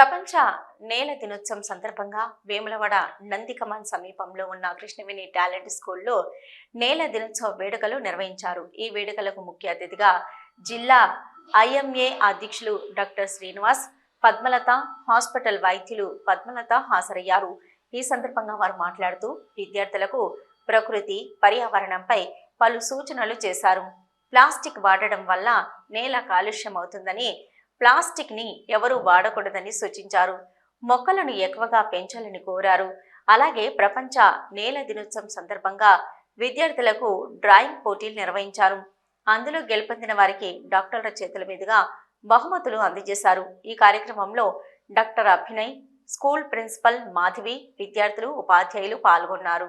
ప్రపంచ నేల దినోత్సవం సందర్భంగా వేములవాడ నందికమాన్ సమీపంలో ఉన్న కృష్ణవేణి టాలెంట్ స్కూల్లో నేల దినోత్సవ వేడుకలు నిర్వహించారు. ఈ వేడుకలకు ముఖ్య అతిథిగా జిల్లా ఐఎంఏ అధ్యక్షులు డాక్టర్ శ్రీనివాస్ పద్మలత హాస్పిటల్ వైద్యులు పద్మలత హాజరయ్యారు. ఈ సందర్భంగా వారు మాట్లాడుతూ విద్యార్థులకు ప్రకృతి పర్యావరణంపై పలు సూచనలు చేశారు. ప్లాస్టిక్ వాడడం వల్ల నేల కాలుష్యం అవుతుందని ప్లాస్టిక్ని ఎవరూ వాడకూడదని సూచించారు. మొక్కలను ఎక్కువగా పెంచాలని కోరారు. అలాగే ప్రపంచ నేల దినోత్సవం సందర్భంగా విద్యార్థులకు డ్రాయింగ్ పోటీలు నిర్వహించారు. అందులో గెలుపొందిన వారికి డాక్టర్ల చేతుల మీదుగా బహుమతులు అందజేశారు. ఈ కార్యక్రమంలో doctor Abhinay school principal Madhavi విద్యార్థులు ఉపాధ్యాయులు పాల్గొన్నారు.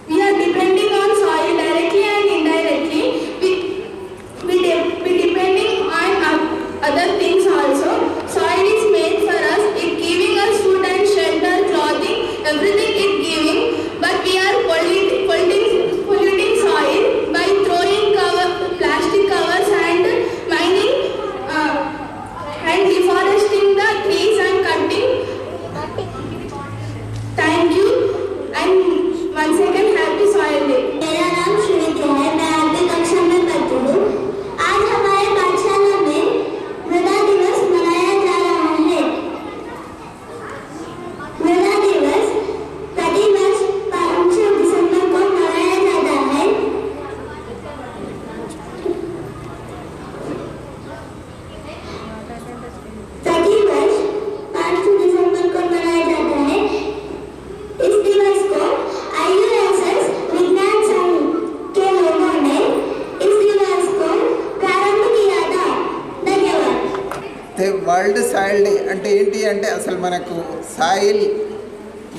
అంటే ఏంటి అంటే అసలు మనకు సాయిల్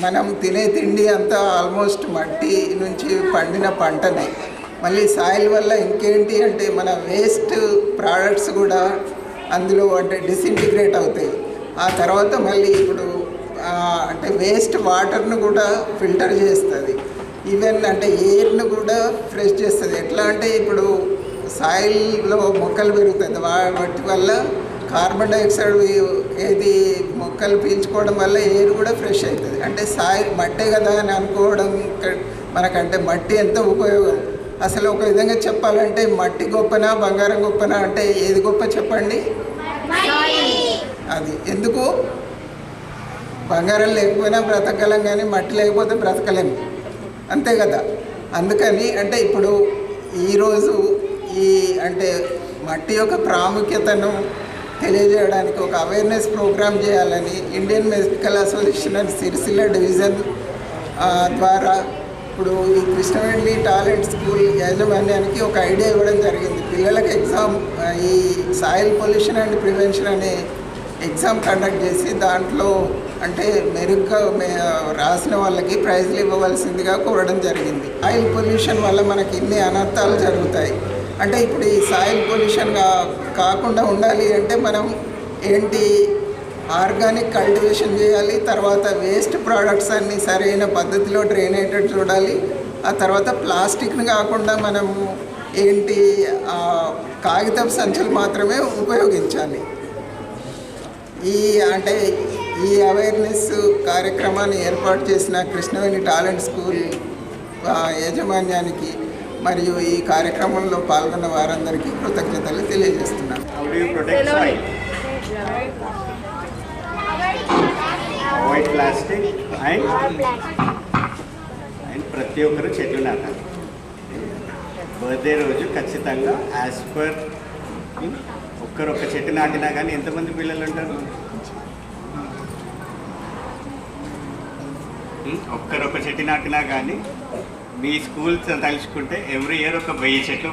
మనం తినే తిండి అంతా ఆల్మోస్ట్ మట్టి నుంచి పండిన పంటనే. మళ్ళీ సాయిల్ వల్ల ఇంకేంటి అంటే మన వేస్ట్ ప్రోడక్ట్స్ కూడా అందులో అంటే డిసింటిగ్రేట్ అవుతాయి. ఆ తర్వాత మళ్ళీ ఇప్పుడు అంటే వేస్ట్ వాటర్ను కూడా ఫిల్టర్ చేస్తుంది. ఈవెన్ అంటే ఎయిర్ను కూడా ఫ్రెష్ చేస్తుంది. ఎట్లా అంటే ఇప్పుడు సాయిల్లో మొక్కలు పెరుగుతుంది వాటి వల్ల కార్బన్ డైఆక్సైడ్ ఏది మొక్కలు పీల్చుకోవడం వల్ల ఎయిర్ కూడా ఫ్రెష్ అవుతుంది. అంటే సాయి మట్టే కదా అని అనుకోవడం మనకంటే మట్టి ఎంత ఉపయోగం? అసలు ఒక విధంగా చెప్పాలంటే మట్టి గొప్పనా బంగారం గొప్పనా అంటే ఏది గొప్ప చెప్పండి? అది. ఎందుకు? బంగారం లేకపోయినా బ్రతకగలం కానీ మట్టి లేకపోతే బ్రతకలేము అంతే కదా. అందుకని అంటే ఇప్పుడు ఈరోజు ఈ అంటే మట్టి యొక్క ప్రాముఖ్యతను తెలియజేయడానికి ఒక అవేర్నెస్ ప్రోగ్రామ్ చేయాలని Indian medical association and Sirisilla division ద్వారా ఇప్పుడు ఈ కృష్ణవేణి టాలెంట్ స్కూల్ యాజమాన్యానికి ఒక ఐడియా ఇవ్వడం జరిగింది. పిల్లలకు ఎగ్జామ్ ఈ సాయిల్ పొల్యూషన్ అండ్ ప్రివెన్షన్ అనే ఎగ్జామ్ కండక్ట్ చేసి దాంట్లో అంటే మెరుగ్గా రాసిన వాళ్ళకి ప్రైజ్లు ఇవ్వవలసిందిగా కోరడం జరిగింది. ఆయిల్ పొల్యూషన్ వల్ల మనకి ఇన్ని అనర్థాలు జరుగుతాయి. అంటే ఇప్పుడు ఈ సాయిల్ పొల్యూషన్గా కాకుండా ఉండాలి అంటే మనం ఏంటి ఆర్గానిక్ కల్టివేషన్ చేయాలి తర్వాత వేస్ట్ ప్రోడక్ట్స్ అన్ని సరైన పద్ధతిలో డ్రైన్ అయ్యేటట్టు చూడాలి ఆ తర్వాత ప్లాస్టిక్ని కాకుండా మనము ఏంటి కాగితపు సంచులు మాత్రమే ఉపయోగించాలి. ఈ అంటే ఈ అవేర్నెస్ కార్యక్రమాన్ని ఏర్పాటు చేసిన కృష్ణవేణి టాలెంట్ స్కూల్ యాజమాన్యానికి మరియు ఈ కార్యక్రమంలో పాల్గొన్న వారందరికీ కృతజ్ఞతలు తెలియజేస్తున్నాను. Plastic and అండ్ ప్రతి ఒక్కరు చెట్లు నాటాలి. బర్త్డే రోజు ఖచ్చితంగా యాజ్ పర్ ఒక్కరు ఒక చెట్టు నాటినా కానీ ఎంతమంది పిల్లలు ఉంటారు? ఉం? ఒక్కరొక చెట్టు నాటినా కానీ మీ స్కూల్ తలుచుకుంటే ఎవ్రీ ఇయర్ ఒక వెయ్యి చెట్లు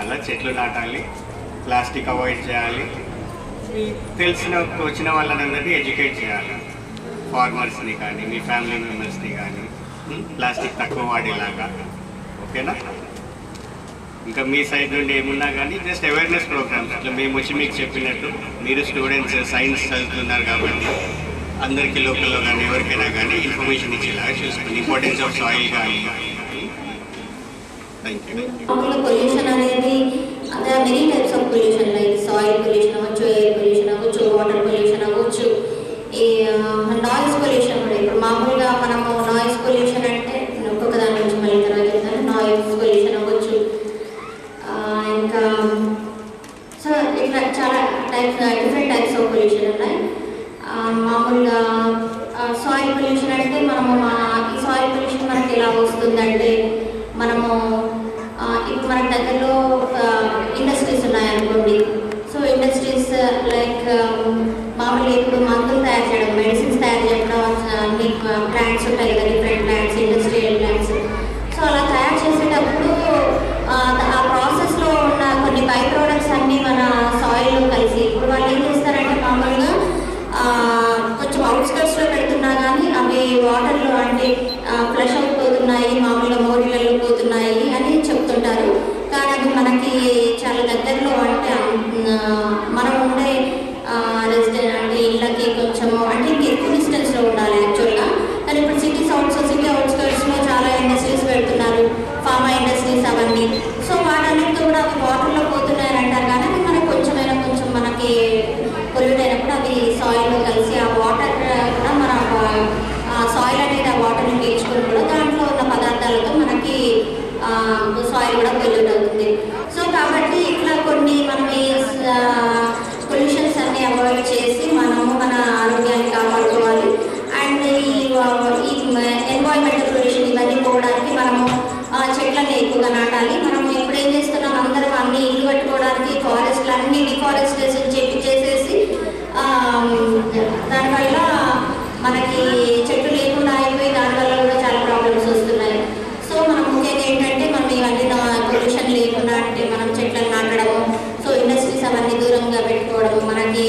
అలా చెట్లు నాటాలి ప్లాస్టిక్ అవాయిడ్ చేయాలి. మీ తెలిసిన వచ్చిన వాళ్ళని ఎడ్యుకేట్ చేయాలి. ఫార్మర్స్ని కానీ మీ ఫ్యామిలీ మెంబర్స్ని కానీ ప్లాస్టిక్ తక్కువ వాడేలాగా. ఓకేనా? ఇంకా మీ సైడ్ నుండి ఏమున్నా కానీ జస్ట్ అవేర్నెస్ ప్రోగ్రామ్స్ ఇట్లా మేము వచ్చి మీకు చెప్పినట్టు మీరు స్టూడెంట్స్ సైన్స్ చదువుతున్నారు కాబట్టి అందరికీ లోకల్లో కానీ ఎవరికైనా కానీ ఇన్ఫర్మేషన్ ఇచ్చేలాగా చూసుకోండి. ఇంపార్టెన్స్ ఆఫ్ సాయిల్ కానీ పొల్యూషన్ అనేది many types of pollution like soil pollution అవ్వచ్చు ఎయిర్ పొల్యూషన్ అవ్వచ్చు వాటర్ పొల్యూషన్ అవ్వచ్చు. ఈ నాయిస్ పొల్యూషన్ కూడా ఇప్పుడు మామూలుగా మనము నాయిస్ పొల్యూషన్ అంటే ఒక్కొక్క దాని గురించి మళ్ళీ తర్వాత చెప్తాను. నాయిస్ పొల్యూషన్ అవ్వచ్చు. ఇంకా సో ఇట్లా చాలా types different types of pollution ఉన్నాయి. మామూలుగా సాయిల్ పొల్యూషన్ అంటే మనము మా ఈ సాయిల్ పొల్యూషన్ మనకి ఎలా వస్తుందంటే మనము ఇప్పుడు మన దగ్గరలో ఇండస్ట్రీస్ ఉన్నాయనుకోండి. సో ఇండస్ట్రీస్ లైక్ మామూలుగా ఇప్పుడు మందులు తయారు చేయడం మెడిసిన్స్ తయారు చేయడం అన్ని ప్లాంట్స్ ఉంటాయి కదా different plants industrial plants so అలా తయారు చేసేటప్పుడు ఆ, ఆ ప్రాసెస్లో ఉన్న కొన్ని బై ప్రోడక్ట్స్ అన్నీ మన సాయిల్లో కలిసి ఇప్పుడు వాళ్ళు ఏం చేస్తారంటే మామూలుగా వాటర్లో అంటే ఫ్లష్ అయిపోతున్నాయి మామూలుగా మోరీలలో పోతున్నాయి అని చెప్తుంటారు. కానీ అది మనకి చాలా దగ్గరలో అంటే మనం ఉండే రెసిడెంట్ అంటే ఇళ్ళకి కొంచెము అంటే ఎక్కువ డిస్టెన్స్లో ఉండాలి యాక్చువల్గా కానీ ఇప్పుడు సిటీస్ అవుట్స్ సిటీ అవుట్స్కర్ట్స్లో చాలా ఇండస్ట్రీస్ పెడుతున్నారు ఫార్మా ఇండస్ట్రీస్ అవన్నీ. సో వాటన్నిటితో కూడా అవి వాటర్లో పోతున్నాయని అంటారు. కానీ అవి మనకు కొంచెమైనా కొంచెం మనకి పొల్యూట్ అయినప్పుడు అవి సాయిల్ కలిసి ఆ వాటర్ కూడా మన సాయిల్ అనేది ఆ వాటర్ని పీల్చుకుని కూడా దాంట్లో ఉన్న పదార్థాలతో మనకి సాయిల్ కూడా పొల్యూట్ అవుతుంది సో కాబట్టి ఇట్లా కొన్ని మనం ఈ పొల్యూషన్స్ అన్ని అవాయిడ్ చేసి మనము మన ఆరోగ్యాన్ని కాపాడుకోవాలి అండ్ ఈ ఎన్వాయిన్మెంటల్ పొల్యూషన్ ఇవన్నీ పోవడానికి మనము ఆ, చెట్లని ఎక్కువగా నాటాలి మనం ఇప్పుడు ఏం చేస్తున్నాం? అందరం అన్ని ఇల్లు కట్టుకోవడానికి ఫారెస్ట్లు అన్ని డిఫారెస్టేషన్ చెప్పి చేసేసి దానివల్ల మనకి చెట్లు లేకుండా అయిపోయి దానివల్ల కూడా చాలా ప్రాబ్లమ్స్ వస్తున్నాయి. సో మనం ముఖ్యంగా ఏంటంటే మనం ఇవన్నీ పొల్యూషన్ లేకుండా అంటే మనం చెట్లను నాటడము సో ఇండస్ట్రీస్ అవన్నీ దూరంగా పెట్టుకోవడము మనకి